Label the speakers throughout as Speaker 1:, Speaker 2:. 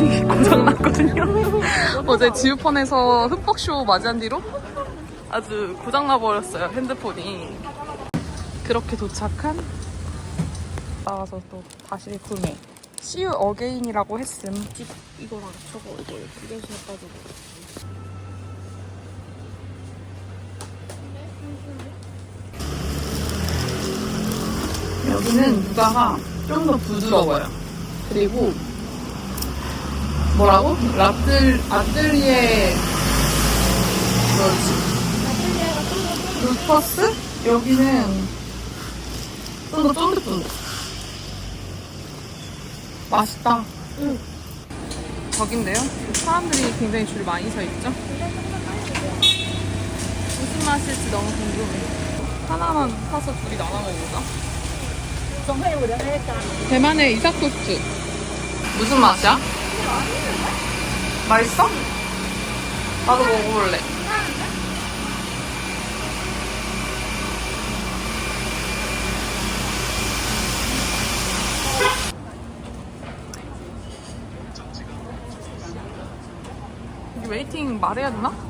Speaker 1: 핸드폰이 고장났거든요. 어제 지우펀에서 흠뻑쇼 맞이한 뒤로 아주 고장나버렸어요, 핸드폰이. 그렇게 도착한 나와서 또 다시 구매. See you again이라고 했음.
Speaker 2: 이거랑 저거 이거 두 개씩 해가지고
Speaker 1: 여기는 누가가 좀 더 부드러워요. 그리고 뭐라고? 라틀 아틀리에 어, 뭐지? 루퍼스? 여기는 좀 더 쫀득쫀득 맛있다
Speaker 2: 응.
Speaker 1: 저긴데요? 사람들이 굉장히 줄 많이 서 있죠? 무슨 맛일지 너무 궁금해 하나만 사서 둘이 나눠 먹을까? 대만의 이삭소스 무슨 맛이야? 맛있어? 나도 먹어볼래. 웨이팅 말해야 되나?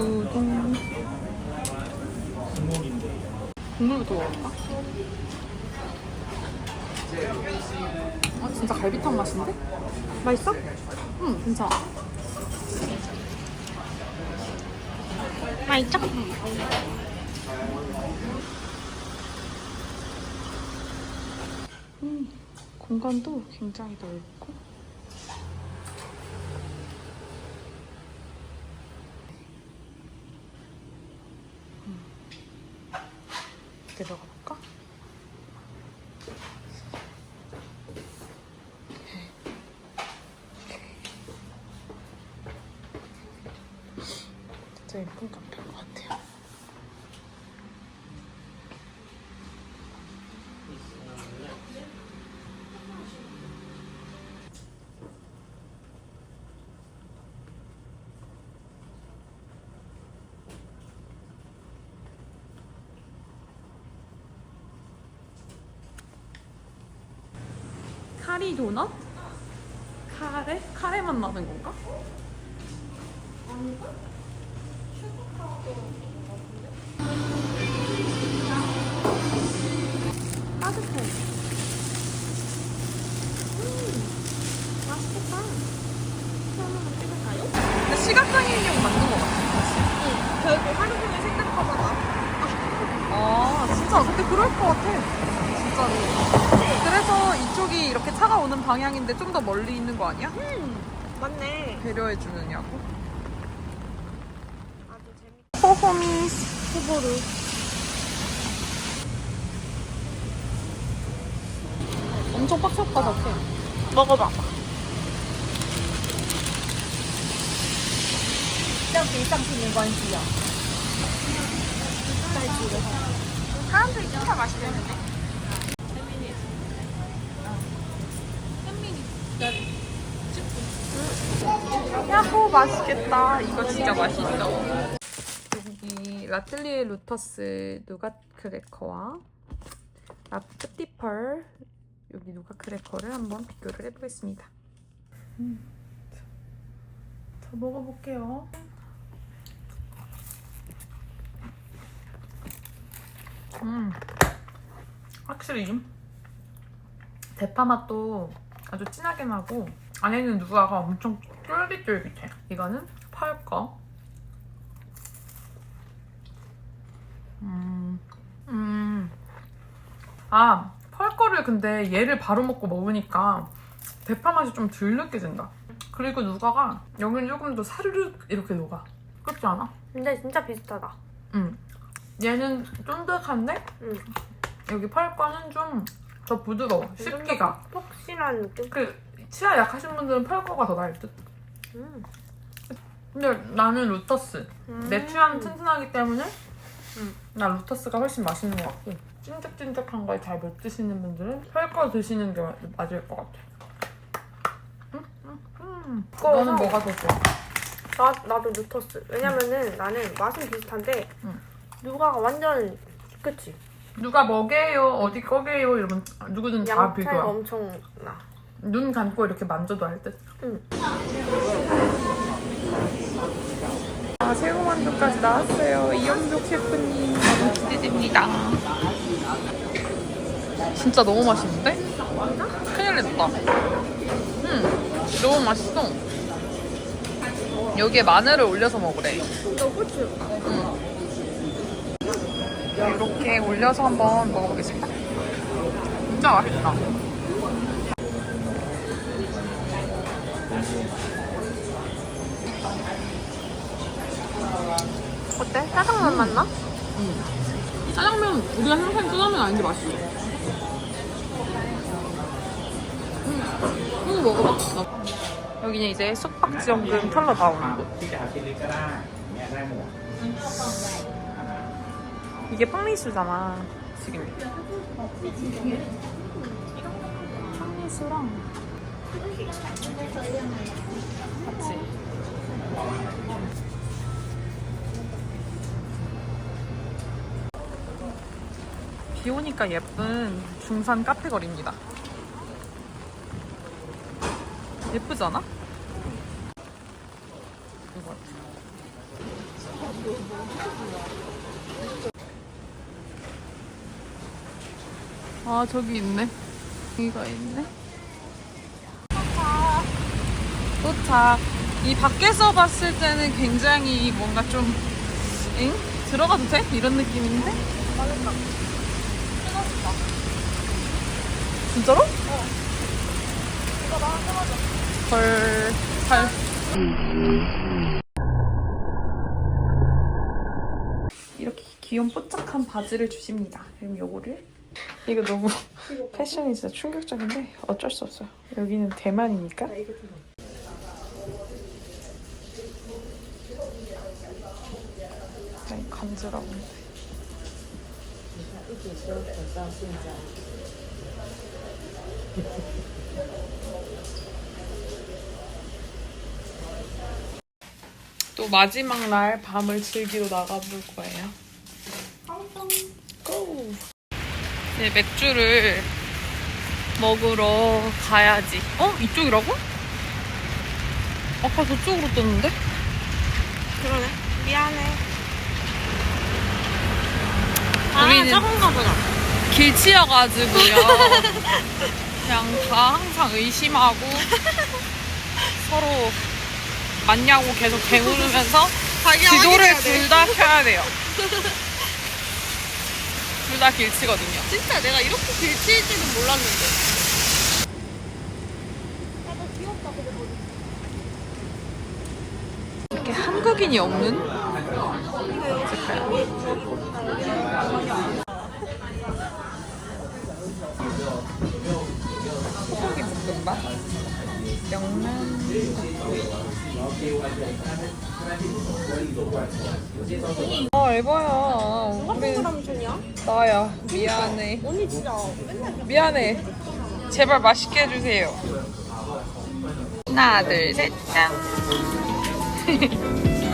Speaker 1: 두둥. 국물부터 먹을까? 아 진짜 갈비탕 맛인데? 맛있어? 응 괜찮아.
Speaker 2: 맛있죠?
Speaker 1: 공간도 굉장히 넓고 내려가 볼까? 진짜 예쁜 카페 카리 도넛? 카레? 카레만 나는 건가?
Speaker 2: 따뜻해. 음, 맛있겠다. 하나만 찍을까요?
Speaker 1: 근데 시각장애인용 맞는 것 같아.
Speaker 2: 응. 결국 하루 종일 생각하다가
Speaker 1: 아, 진짜. 근데 그럴 것 같아. 진짜로. 그래서 이쪽이 따라오는 방향인데 좀 더 멀리 있는 거 아니야?
Speaker 2: 음, 맞네.
Speaker 1: 배려해 주느냐고.
Speaker 2: 아주 재밌.
Speaker 1: 호호미스
Speaker 2: 후보루.
Speaker 1: 엄청 빡쳤다 저게.
Speaker 2: 먹어봐. 저기 쌍피는 관시요. 사람들이 진짜 맛있겠는데?
Speaker 1: 맛있겠다. 이거 진짜 맛있어. 여기 라틀리에 루터스 누가 크래커와 라프티펄 여기 누가 크래커를 한번 비교를 해보겠습니다. 음. 자, 먹어볼게요. 음, 확실히 대파 맛도 아주 진하게 나고 안에는 누가가 엄청 쫄깃쫄깃해. 이거는 펄 거. 음, 음. 아, 펄 거를 근데 얘를 바로 먹고 먹으니까 대파 맛이 좀 덜 느껴진다. 그리고 누가가 여기는 조금 더 사르르 이렇게 녹아. 그렇지 않아?
Speaker 2: 근데 진짜 비슷하다.
Speaker 1: 응. 얘는 쫀득한데
Speaker 2: 응.
Speaker 1: 여기 펄 거는 좀 더 부드러워. 씹기가.
Speaker 2: 폭신한 느낌?
Speaker 1: 그 치아 약하신 분들은 펄 거가 더 나을 듯.
Speaker 2: 음.
Speaker 1: 근데 나는 루터스.
Speaker 2: 음.
Speaker 1: 내 취향은 튼튼하기 때문에
Speaker 2: 음.
Speaker 1: 나 루터스가 훨씬 맛있는 것 같고 찐득찐득한 걸 잘 못 드시는 분들은 펄거 드시는 게 맞을 것 같아. 음, 음, 음. 음. 너는 뭐가 더 좋아?
Speaker 2: 나 나도 루터스. 왜냐면은 나는 맛은 비슷한데
Speaker 1: 응.
Speaker 2: 누가가 완전 그치?
Speaker 1: 누가 뭐게요? 어디 거게요? 이러면 누구든 다
Speaker 2: 양 차이가
Speaker 1: 비교야.
Speaker 2: 엄청 나.
Speaker 1: 눈 감고 이렇게 만져도 알 듯.
Speaker 2: 응.
Speaker 1: 아, 새우만두까지 나왔어요. 이영복 셰프님. 너무 기대됩니다. 진짜 너무 맛있는데? 큰일 났다. 응, 너무 맛있어. 여기에 마늘을 올려서 먹으래.
Speaker 2: 너 후추.
Speaker 1: 이렇게 올려서 한번 먹어보겠습니다. 진짜 맛있다.
Speaker 2: 어때? 짜장면 맞나? 응. 음.
Speaker 1: 짜장면 우리가 생각하는 짜장면 아닌데 맛있어. 응. 이거 먹어봐. 여기는 이제 숙박지원금 털러 나오는 곳.
Speaker 3: 응.
Speaker 1: 이게 팡리수잖아. 지금. 팡리수랑. 맞지? 비 오니까 예쁜 중산 카페 거리입니다. 예쁘지 않아? 이거. 아 저기 있네. 여기가 있네. 도착. 이 밖에서 봤을 때는 굉장히 뭔가 좀 엥? 들어가도 돼? 이런 느낌인데? 맞았다. 진짜로? 어. 이거 나한테 맞아. 헐. 잘. 이렇게 귀여운 뽀짝한 바지를 주십니다. 그럼 요거를 이거 너무 패션이 진짜 충격적인데 어쩔 수 없어요. 여기는 대만이니까. 아니 간지라고. 또 마지막 날 밤을 즐기러 나가볼 거예요. 고! 네, 맥주를 먹으러 가야지. 어? 이쪽이라고? 아까 저쪽으로 떴는데?
Speaker 2: 그러네. 미안해. 아,
Speaker 1: 우리는-
Speaker 2: 적은가 보다.
Speaker 1: 길치여가지고요. 그냥 다 항상 의심하고 서로 맞냐고 계속 대물으면서 지도를 둘다 켜야 돼요. 둘 다 길치거든요.
Speaker 2: 진짜 내가 이렇게 길치일 줄은 몰랐는데.
Speaker 1: 이렇게 한국인이 없는 볶음밥, 명란, 아 에바야. 우리? 나야. 미안해.
Speaker 2: 언니 진짜 맨날
Speaker 1: 미안해. 제발 맛있게 해주세요. 하나 둘셋짠